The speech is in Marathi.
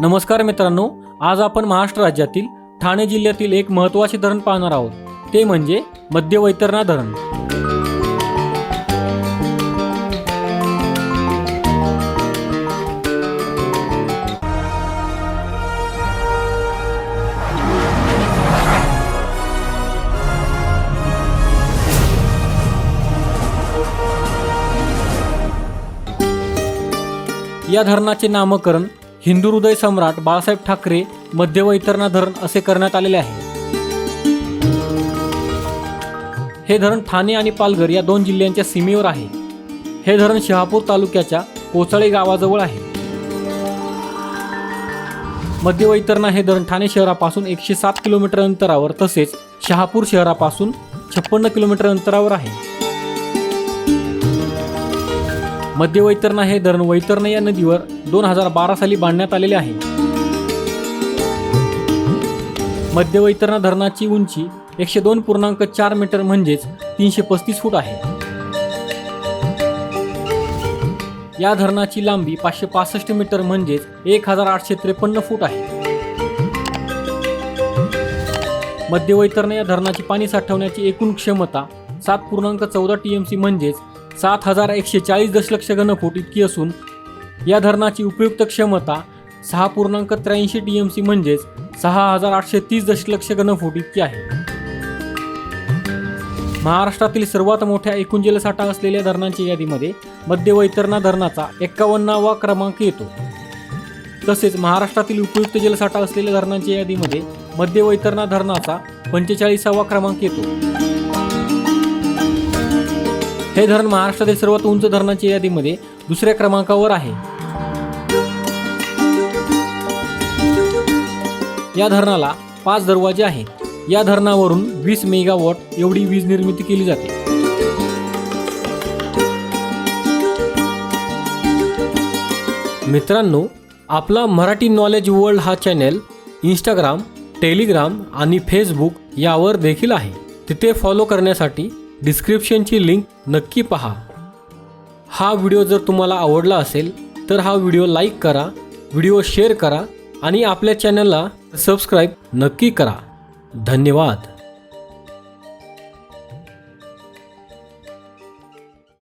नमस्कार मित्रांनो आज आपण महाराष्ट्र राज्यातील ठाणे जिल्ह्यातील एक महत्त्वाचे धरण पाहणार आहोत. ते म्हणजे मध्य वैतरणा धरण. या धरणाचे नामकरण हिंदू हृदय सम्राट बाळासाहेब ठाकरे मध्य वैतरणा धरण असे करण्यात आलेले आहे. हे धरण ठाणे आणि पालघर या दोन जिल्ह्यांच्या सीमेवर आहे. हे धरण शहापूर तालुक्याच्या कोचाळे गावाजवळ आहे. मध्य वैतरणा हे धरण ठाणे शहरापासून एकशे सात किलोमीटर अंतरावर तसेच शहापूर शहरापासून छप्पन्न किलोमीटर अंतरावर आहे. मध्य वैतरणा हे धरण वैतरणा या नदीवर दोन हजार बारा साली बांधण्यात आलेले आहे. मध्य वैतरणा धरणाची उंची एकशे दोन पूर्णांक चार मीटर म्हणजेच तीनशे पस्तीस फूट आहे. या धरणाची लांबी पाचशे पासष्ट मीटर म्हणजेच एक हजार आठशे त्रेपन्न फूट आहे. मध्य वैतरणा या धरणाची पाणी साठवण्याची एकूण क्षमता सात पूर्णांक चौदा टी एम सी म्हणजेच सात हजार एकशे चाळीस दशलक्ष घनफूट इतकी असून या धरणाची उपयुक्त क्षमता सहा पूर्णांक त्र्याऐंशी टी एम सी म्हणजेच सहा हजार आठशे तीस दशलक्ष घनफूट इतकी आहे. महाराष्ट्रातील सर्वात मोठ्या एकूण जलसाठा असलेल्या धरणांच्या यादीमध्ये मध्य वैतरणा धरणाचा एक्कावन्नावा क्रमांक येतो. तसेच महाराष्ट्रातील उपयुक्त जलसाठा असलेल्या धरणांच्या यादीमध्ये मध्य वैतरणा धरणाचा पंचेचाळीसावा क्रमांक येतो. हे धरण महाराष्ट्रातील सर्वात उंच धरणाच्या यादीमध्ये दुसऱ्या क्रमांकावर आहे. या धरणाला पाच दरवाजे आहेत. या धरणावरून वीस मेगावॉट एवढी वीज निर्मिती केली जाते. मित्रांनो आपला मराठी नॉलेज वर्ल्ड हा चॅनेल इंस्टाग्राम टेलिग्राम आणि फेसबुक यावर देखील आहे. तिथे फॉलो करण्यासाठी डिस्क्रिप्शनची लिंक नक्की पहा. हा व्हिडिओ जर तुम्हाला आवडला असेल तर हा व्हिडिओ लाईक करा व्हिडिओ शेअर करा आणि आपल्या चॅनलला सबस्क्राईब नक्की करा. धन्यवाद.